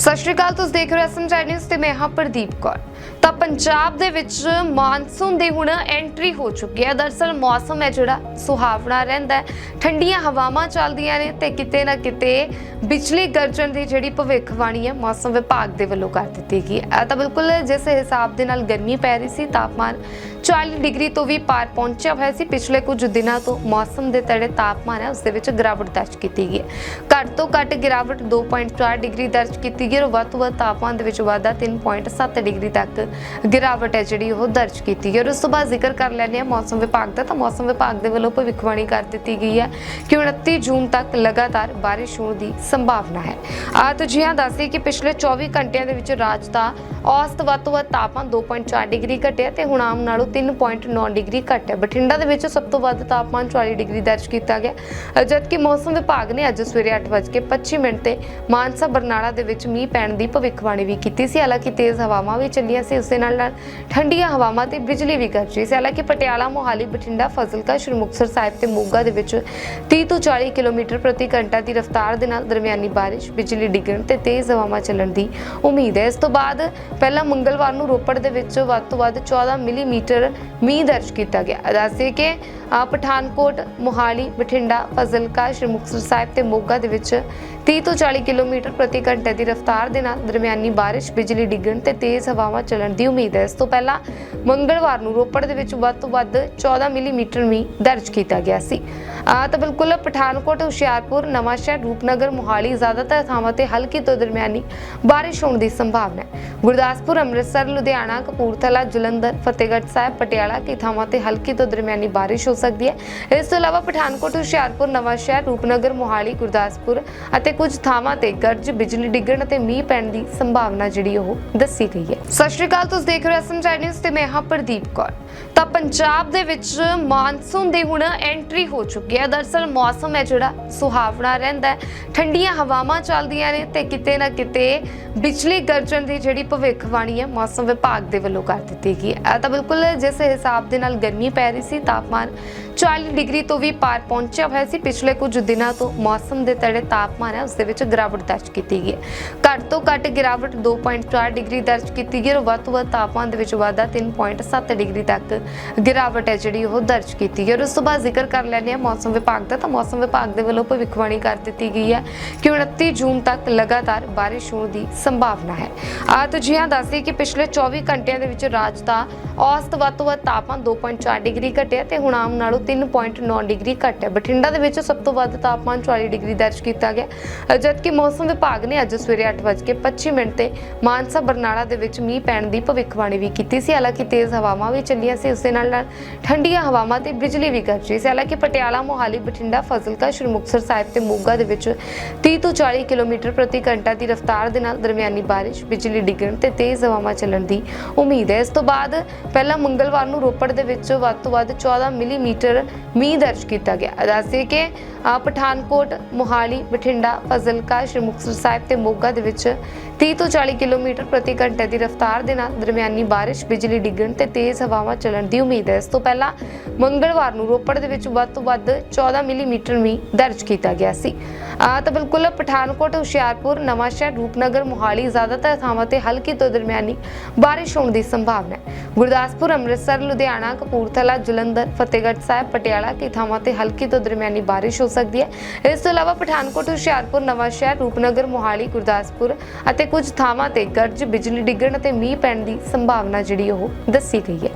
ਸਤਿ ਸ਼੍ਰੀ ਅਕਾਲ ਤੁਸੀਂ ਦੇਖ ਰਹੇ ਹੋ ਐਸਐਮ ਨਿਊਜ਼ ਤੇ ਮੈਂ ਹਾਂ ਪ੍ਰਦੀਪ ਕੌਰ। ਤਾਂ ਪੰਜਾਬ ਦੇ ਵਿੱਚ ਮਾਨਸੂਨ ਦੀ ਹੁਣ ਐਂਟਰੀ ਹੋ ਚੁੱਕੀ ਹੈ। ਦਰਸਲ ਮੌਸਮ ਹੈ ਜਿਹੜਾ, ਸੁਹਾਵਣਾ ਰਹਿੰਦਾ ਹੈ। ਠੰਡੀਆਂ ਹਵਾਵਾਂ ਚੱਲਦੀਆਂ ਨੇ ਤੇ ਕਿਤੇ ਨਾ ਕਿਤੇ ਬਿਜਲੀ ਗਰਜਣ ਦੀ ਜਿਹੜੀ ਭਵਿੱਖਬਾਣੀ ਹੈ, ਮੌਸਮ ਵਿਭਾਗ ਦੇ ਵੱਲੋਂ ਕਰ ਦਿੱਤੀ ਗਈ ਹੈ। ਤਾਂ ਬਿਲਕੁਲ ਜਿਸ ਹਿਸਾਬ ਦੇ ਨਾਲ ਗਰਮੀ ਪੈ ਰਹੀ ਸੀ, ਤਾਪਮਾਨ 40 ਡਿਗਰੀ ਤੋਂ ਵੀ ਪਾਰ ਪਹੁੰਚਿਆ ਹੋਇਆ ਸੀ। ਪਿਛਲੇ ਕੁਝ ਦਿਨਾਂ ਤੋਂ ਮੌਸਮ ਦੇ ਤੜੇ ਤਾਪਮਾਨ ਹੈ, ਉਸ ਦੇ ਵਿੱਚ ਗਿਰਾਵਟ ਦਰਜ ਕੀਤੀ ਗਈ ਹੈ। ਘੱਟ ਤੋਂ ਘੱਟ ਗਿਰਾਵਟ 2.4 ਡਿਗਰੀ ਦਰਜ ਕੀਤੀ ਗਈ ਹੈ, ਔਰ ਵੱਧ ਤੋਂ ਵੱਧ ਤਾਪਮਾਨ ਦੇ ਵਿੱਚ ਵਾਧਾ 3.7 ਡਿਗਰੀ ਤੱਕ ਗਿਰਾਵਟ ਹੈ ਜਿਹੜੀ ਉਹ ਦਰਜ ਕੀਤੀ ਗਈ ਔਰ ਉਸ ਤੋਂ ਬਾਅਦ ਜ਼ਿਕਰ ਕਰ ਲੈਂਦੇ ਹਾਂ ਮੌਸਮ ਵਿਭਾਗ ਦਾ। ਤਾਂ ਮੌਸਮ ਵਿਭਾਗ ਦੇ ਵੱਲੋਂ ਭਵਿੱਖਬਾਣੀ ਕਰ ਦਿੱਤੀ ਗਈ ਹੈ ਕਿ 29 ਜੂਨ ਤੱਕ ਲਗਾਤਾਰ ਬਾਰਿਸ਼ ਹੋਣ ਦੀ ਸੰਭਾਵਨਾ ਹੈ। ਆ ਤੁਝੀਆਂ ਦੱਸਦੀ ਕਿ ਪਿਛਲੇ 24 ਘੰਟਿਆਂ ਦੇ ਵਿੱਚ ਰਾਜ ਦਾ ਔਸਤ ਵੱਧ ਤੋਂ ਵੱਧ ਤਾਪਮਾਨ 2.4 ਡਿਗਰੀ ਘਟਿਆ ਤੇ ਹੁਣ ਆਮ ਨਾਲੋਂ 3.9 ਡਿਗਰੀ ਘਟਿਆ ਬਠਿੰਡਾ ਦੇ ਵਿੱਚ ਸਭ ਤੋਂ ਵੱਧ ਤਾਪਮਾਨ 40 ਡਿਗਰੀ ਦਰਜ ਕੀਤਾ ਗਿਆ। ਜਦਕਿ ਮੌਸਮ ਵਿਭਾਗ ਨੇ ਅੱਜ ਸਵੇਰੇ 8:25 ਮਿੰਟ ਤੇ ਮਾਨਸਾ, ਬਰਨਾਲਾ ਦੇ ਵਿੱਚ ਮੀਂਹ ਪੈਣ ਦੀ ਭਵਿੱਖਬਾਣੀ ਵੀ ਕੀਤੀ ਸੀ। ਹਾਲਾਂਕਿ ਤੇਜ਼ ਹਵਾਵਾਂ ਵੀ ਚੱਲੀਆਂ ਸੀ, ਉਸ ਦੇ ਨਾਲ ਨਾਲ ਠੰਡੀਆਂ ਹਵਾਵਾਂ ਤੇ ਬਿਜਲੀ ਵੀ ਗਰਜੀ ਸੀ। ਹਾਲਾਂਕਿ ਪਟਿਆਲਾ, ਮੋਹਾਲੀ, ਬਠਿੰਡਾ, ਫਜ਼ਲਕਾ, ਸ਼੍ਰੀ ਮੁਕਤਸਰ ਸਾਹਿਬ ਤੇ ਮੋਗਾ ਦੇ ਵਿੱਚ 30 ਤੋਂ 40 ਕਿਲੋਮੀਟਰ ਪ੍ਰਤੀ ਘੰਟਾ ਦੀ ਰਫ਼ਤਾਰ ਦੇ ਨਾਲ ਦਰਮਿਆਨੀ ਬਾਰਿਸ਼, ਬਿਜਲੀ ਡਿੱਗਣ ਤੇ ਤੇਜ਼ ਹਵਾਵਾਂ ਚੱਲਣ ਦੀ ਉਮੀਦ ਹੈ। ਇਸ ਤੋਂ ਬਾਅਦ ਪਹਿਲਾਂ ਮੰਗਲਵਾਰ ਨੂੰ ਰੋਪੜ ਦੇ ਵਿੱਚ ਵੱਧ ਤੋਂ ਵੱਧ 14 ਮਿਲੀਮੀਟਰ ਮੀਂਹ ਦਰਜ ਕੀਤਾ ਗਿਆ। ਦੱਸਦੇ ਕਿ ਪਠਾਨਕੋਟ, ਮੋਹਾਲੀ, ਬਠਿੰਡਾ, ਫਜ਼ਲਕਾ, ਸ਼੍ਰੀ ਮੁਕਤਸਰ ਸਾਹਿਬ ਤੇ ਮੋਗਾ ਦੇ ਵਿੱਚ 30 ਤੋਂ 40 ਕਿਲੋਮੀਟਰ ਪ੍ਰਤੀ ਘੰਟੇ ਦੀ ਰਫ਼ਤਾਰ ਦੇ ਨਾਲ ਦਰਮਿਆਨੀ ਬਾਰਿਸ਼, ਬਿਜਲੀ ਡਿੱਗਣ ਤੇ ਤੇਜ਼ ਹਵਾਵਾਂ ਚੱਲਣ ਦੀ ਉਮੀਦ ਹੈ। ਇਸ ਤੋਂ ਪਹਿਲਾਂ ਮੰਗਲਵਾਰ ਨੂੰ ਰੋਪੜ ਦੇ ਵਿੱਚ ਵੱਧ ਤੋਂ ਵੱਧ 14 ਮਿਲੀਮੀਟਰ ਮੀਂਹ ਦਰਜ ਕੀਤਾ ਗਿਆ ਸੀ। ਆ ਤਾਂ ਬਿਲਕੁਲ ਪਠਾਨਕੋਟ, ਹੁਸ਼ਿਆਰਪੁਰ, ਨਵਾਂਸ਼ਹਿਰ, ਰੂਪਨਗਰ, ਮੋਹਾਲੀ ਜ਼ਿਆਦਾਤਰ ਥਾਵਾਂ ਤੇ ਹਲਕੀ ਤੋਂ ਦਰਮਿਆਨੀ ਬਾਰਿਸ਼ ਹੋਣ ਦੀ ਸੰਭਾਵਨਾ ਹੈ। ਗੁਰਦਾਸਪੁਰ, ਅੰਮ੍ਰਿਤਸਰ, ਲੁਧਿਆਣਾ, ਕਪੂਰਥਲਾ, ਜਲੰਧਰ, ਫਤਿਹਗੜ੍ਹ ਸਾਹਿਬ, ਪਟਿਆਲਾ ਕੀ ਥਾਵਾਂ ਤੇ ਹਲਕੀ ਤੋਂ ਦਰਮਿਆਨੀ ਬਾਰਿਸ਼ ਹੋ ਸਕਦੀ ਹੈ। ਇਸ ਤੋਂ ਇਲਾਵਾ ਪਠਾਨਕੋਟ, ਹੁਸ਼ਿਆਰਪੁਰ, ਨਵਾਂਸ਼ਹਿਰ, ਰੂਪਨਗਰ, ਮੋਹਾਲੀ, ਗੁਰਦਾਸਪੁਰ ਅਤੇ ਕੁਝ ਥਾਵਾਂ ਤੇ ਗਰਜ, ਬਿਜਲੀ ਡਿੱਗਣ ਅਤੇ ਮੀਂਹ ਪੈਣ ਦੀ ਸੰਭਾਵਨਾ ਜਿਹੜੀ ਉਹ ਦੱਸੀ ਗਈ ਹੈ। ਸਤਿ ਸ਼੍ਰੀ ਅਕਾਲ, ਤੁਸੀਂ ਦੇਖ ਰਹੇ ਹੋ ਐਸਐਮ ਨਿਊਜ਼ ਤੇ ਮੈਂ ਹਾਂ ਪ੍ਰਦੀਪ ਕੌਰ। ਤਾਂ ਪੰਜਾਬ ਦੇ ਵਿੱਚ ਮਾਨਸੂਨ ਦੀ ਹੁਣ ਐਂਟਰੀ ਹੋ ਚੁੱਕੀ ਹੈ। ਦਰਸਲ ਮੌਸਮ ਹੈ ਜਿਹੜਾ ਸੁਹਾਵਣਾ ਰਹਿੰਦਾ ਠੰਡੀਆਂ ਹਵਾਵਾਂ ਚੱਲਦੀਆਂ ਨੇ ਤੇ ਕਿਤੇ ਨਾ ਕਿਤੇ ਬਿਜਲੀ ਗਰਜਣ ਦੀ ਜਿਹੜੀ ਭਵਿੱਖਬਾਣੀ ਹੈ ਮੌਸਮ ਵਿਭਾਗ ਦੇ ਵੱਲੋਂ ਕਰ ਦਿੱਤੀ ਗਈ ਹੈ। ਤਾਂ ਬਿਲਕੁਲ ਜਿਸ ਹਿਸਾਬ ਦੇ ਨਾਲ ਗਰਮੀ ਪੈ ਰਹੀ ਸੀ, ਤਾਪਮਾਨ 40 ਡਿਗਰੀ ਤੋਂ ਵੀ ਪਾਰ ਪਹੁੰਚਿਆ ਹੋਇਆ ਸੀ। ਪਿਛਲੇ ਕੁਝ ਦਿਨਾਂ ਤੋਂ ਮੌਸਮ ਦੇ ਤੜੇ ਤਾਪਮਾਨ ਹੈ, ਉਸ ਦੇ ਵਿੱਚ ਗਿਰਾਵਟ ਦਰਜ ਕੀਤੀ ਗਈ ਹੈ। ਘੱਟ ਤੋਂ ਘੱਟ ਗਿਰਾਵਟ 2.4 ਡਿਗਰੀ ਦਰਜ ਕੀਤੀ ਗਈ ਹੈ ਔਰ ਵੱਧ ਤੋਂ ਵੱਧ ਤਾਪਮਾਨ ਦੇ ਵਿੱਚ ਵਾਧਾ 3.7 ਡਿਗਰੀ ਤੱਕ ਗਿਰਾਵਟ ਹੈ ਜਿਹੜੀ ਉਹ ਦਰਜ ਕੀਤੀ ਗਈ ਔਰ ਉਸ ਤੋਂ ਬਾਅਦ ਜ਼ਿਕਰ ਕਰ ਲੈਂਦੇ ਹਾਂ ਮੌਸਮ ਵਿਭਾਗ ਦਾ। ਤਾਂ ਮੌਸਮ ਵਿਭਾਗ ਦੇ ਵੱਲੋਂ ਭਵਿੱਖਬਾਣੀ ਕਰ ਦਿੱਤੀ ਗਈ ਹੈ ਕਿ 29 ਜੂਨ ਤੱਕ ਲਗਾਤਾਰ ਬਾਰਿਸ਼ ਹੋਣ ਦੀ ਸੰਭਾਵਨਾ ਹੈ। ਆ ਤੁਝੀਆਂ ਦੱਸਦੀ ਕਿ ਪਿਛਲੇ 24 ਘੰਟਿਆਂ ਦੇ ਵਿੱਚ ਰਾਜ ਦਾ ਔਸਤ ਵੱਧ ਤੋਂ ਵੱਧ ਤਾਪਮਾਨ 2.4 ਡਿਗਰੀ ਘਟਿਆ ਤੇ ਹੁਣ ਆਮ ਨਾਲੋਂ 3.9 ਡਿਗਰੀ ਘਟਿਆ ਬਠਿੰਡਾ ਦੇ ਵਿੱਚ ਸਭ ਤੋਂ ਵੱਧ ਤਾਪਮਾਨ 40 ਡਿਗਰੀ ਦਰਜ ਕੀਤਾ ਗਿਆ। ਜਦਕਿ ਮੌਸਮ ਵਿਭਾਗ ਨੇ ਅੱਜ ਸਵੇਰੇ 8:25 ਮਿੰਟ ਤੇ ਮਾਨਸਾ, ਬਰਨਾਲਾ ਦੇ ਵਿੱਚ ਮੀਂਹ ਪੈਣ ਦੀ ਭਵਿੱਖਬਾਣੀ ਵੀ ਕੀਤੀ ਸੀ। ਹਾਲਾਂਕਿ ਤੇਜ਼ ਹਵਾਵਾਂ ਵੀ ਚੱਲੀਆਂ ਸੀ, ਉਸ ਦੇ ਨਾਲ ਨਾਲ ਠੰਡੀਆਂ ਹਵਾਵਾਂ ਤੇ ਬਿਜਲੀ ਵੀ ਗਰਜੀ ਸੀ। ਹਾਲਾਂਕਿ ਪਟਿਆਲਾ, ਮੋਹਾਲੀ, ਬਠਿੰਡਾ, ਫਜ਼ਲਕਾ, ਸ਼੍ਰੀ ਮੁਕਤਸਰ ਸਾਹਿਬ ਤੇ ਮੋਗਾ ਦੇ ਵਿੱਚ 30 ਤੋਂ 40 ਕਿਲੋਮੀਟਰ ਪ੍ਰਤੀ ਘੰਟਾ ਦੀ ਰਫ਼ਤਾਰ ਦੇ ਨਾਲ ਦਰਮਿਆਨੀ ਬਾਰਿਸ਼, ਬਿਜਲੀ ਡਿੱਗਣ ਤੇ ਤੇਜ਼ ਹਵਾਵਾਂ ਚੱਲਣ ਦੀ ਉਮੀਦ ਹੈ। ਇਸ ਤੋਂ ਬਾਅਦ ਪਹਿਲਾਂ ਮੰਗਲਵਾਰ ਨੂੰ ਰੋਪੜ ਦੇ ਵਿੱਚ ਵੱਧ ਤੋਂ ਵੱਧ 14 ਮਿਲੀਮੀਟਰ ਮੀਂਹ ਦਰਜ ਕੀਤਾ ਗਿਆ। ਦੱਸਦੇ ਕਿ ਪਠਾਨਕੋਟ, ਮੋਹਾਲੀ, ਬਠਿੰਡਾ, ਫਜ਼ਲਕਾ, ਸ਼੍ਰੀ ਮੁਕਤਸਰ ਸਾਹਿਬ ਤੇ ਮੋਗਾ ਦੇ ਵਿੱਚ 30 ਤੋਂ 40 ਕਿਲੋਮੀਟਰ ਪ੍ਰਤੀ ਘੰਟੇ ਦੀ ਰਫ਼ਤਾਰ ਦੇ ਨਾਲ ਦਰਮਿਆਨੀ ਬਾਰਿਸ਼, ਬਿਜਲੀ ਡਿੱਗਣ ਤੇ ਤੇਜ਼ ਹਵਾਵਾਂ ਚੱਲਣ ਦੀ ਉਮੀਦ ਹੈ। ਇਸ ਤੋਂ ਪਹਿਲਾਂ ਮੰਗਲਵਾਰ ਨੂੰ ਰੋਪੜ ਦੇ ਵਿੱਚ ਵੱਧ ਤੋਂ ਵੱਧ 14 ਮਿਲੀਮੀਟਰ ਮੀਂਹ ਦਰਜ ਕੀਤਾ ਗਿਆ ਸੀ। ਆ ਤਾਂ ਬਿਲਕੁਲ ਪਠਾਨਕੋਟ, ਹੁਸ਼ਿਆਰਪੁਰ, ਨਵਾਂਸ਼ਹਿਰ, ਰੂਪਨਗਰ, ਮੋਹਾਲੀ ਜ਼ਿਆਦਾਤਰ ਥਾਵਾਂ ਤੇ ਹਲਕੀ ਤੋਂ ਦਰਮਿਆਨੀ ਬਾਰਿਸ਼ ਹੋਣ ਦੀ ਸੰਭਾਵਨਾ ਹੈ। ਗੁਰਦਾਸਪੁਰ, ਅੰਮ੍ਰਿਤਸਰ, ਲੁਧਿਆਣਾ, ਕਪੂਰਥਲਾ, ਜਲੰਧਰ, ਫਤਿਹਗੜ੍ਹ ਸਾਹਿਬ, ਪਟਿਆਲਾ ਕੀ ਥਾਵਾਂ ਤੇ ਹਲਕੀ ਤੋਂ ਦਰਮਿਆਨੀ ਬਾਰਿਸ਼ ਹੋ ਸਕਦੀ ਹੈ। ਇਸ ਤੋਂ ਇਲਾਵਾ ਪਠਾਨਕੋਟ, ਹੁਸ਼ਿਆਰਪੁਰ, ਨਵਾਂਸ਼ਹਿਰ, ਰੂਪਨਗਰ, ਮੋਹਾਲੀ, ਗੁਰਦਾਸਪੁਰ ਅਤੇ ਕੁਝ ਥਾਵਾਂ ਤੇ ਗਰਜ, ਬਿਜਲੀ ਡਿੱਗਣ ਅਤੇ ਮੀਂਹ ਪੈਣ ਦੀ ਸੰਭਾਵਨਾ ਜਿਹੜੀ ਉਹ ਦੱਸੀ ਗਈ ਹੈ।